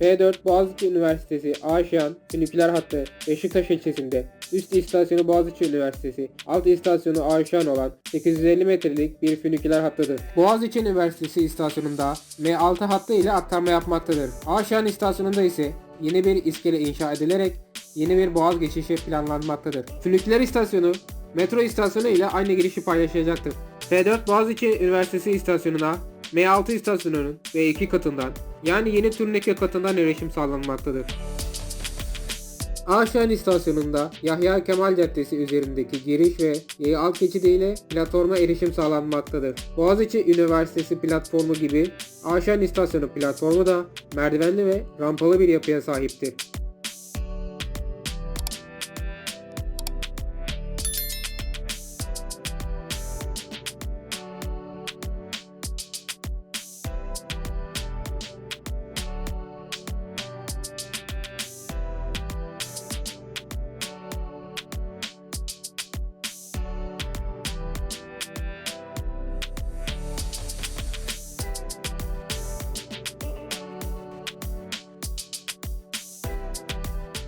F4 Boğaziçi Üniversitesi Aşiyan Füniküler Hattı Beşiktaş ilçesinde üst istasyonu Boğaziçi Üniversitesi, alt istasyonu Aşiyan olan 850 metrelik bir füniküler hattıdır. Boğaziçi Üniversitesi istasyonunda M6 hattı ile aktarma yapmaktadır. Aşiyan istasyonunda ise yeni bir iskele inşa edilerek yeni bir boğaz geçişi planlanmaktadır. Füniküler istasyonu metro istasyonu ile aynı girişi paylaşacaktır. F4 Boğaziçi Üniversitesi istasyonuna M6 istasyonunun V2 katından yani yeni turnike katından erişim sağlanmaktadır. Aşağı istasyonunda Yahya Kemal Caddesi üzerindeki giriş ve yaya alt geçidi ile platforma erişim sağlanmaktadır. Boğaziçi Üniversitesi platformu gibi Aşağı istasyonu platformu da merdivenli ve rampalı bir yapıya sahiptir.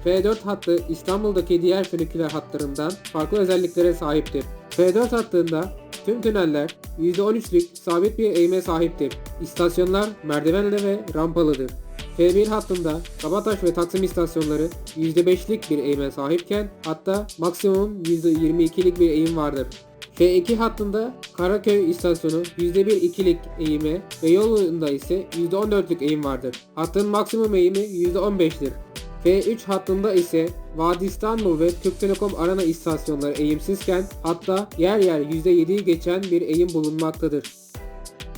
F4 hattı İstanbul'daki diğer füniküler hatlarından farklı özelliklere sahiptir. F4 hattında tüm tüneller %13'lük sabit bir eğime sahiptir. İstasyonlar merdivenli ve rampalıdır. F1 hattında Kabataş ve Taksim istasyonları %5'lik bir eğime sahipken hatta maksimum %22'lik bir eğim vardır. F2 hattında Karaköy istasyonu %1-2'lik eğime ve yolunda ise %14'lük eğim vardır. Hattın maksimum eğimi %15'tir. F3 hattında ise Vadi İstanbul ve Türk Telekom Arana istasyonları eğimsizken hatta yer yer %7'yi geçen bir eğim bulunmaktadır.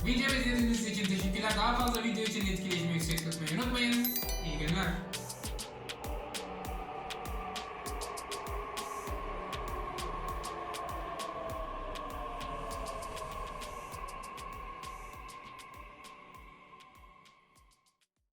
Videomu izlediğiniz için teşekkürler. Daha fazla video için etkileşmek için unutmayın. İyi günler.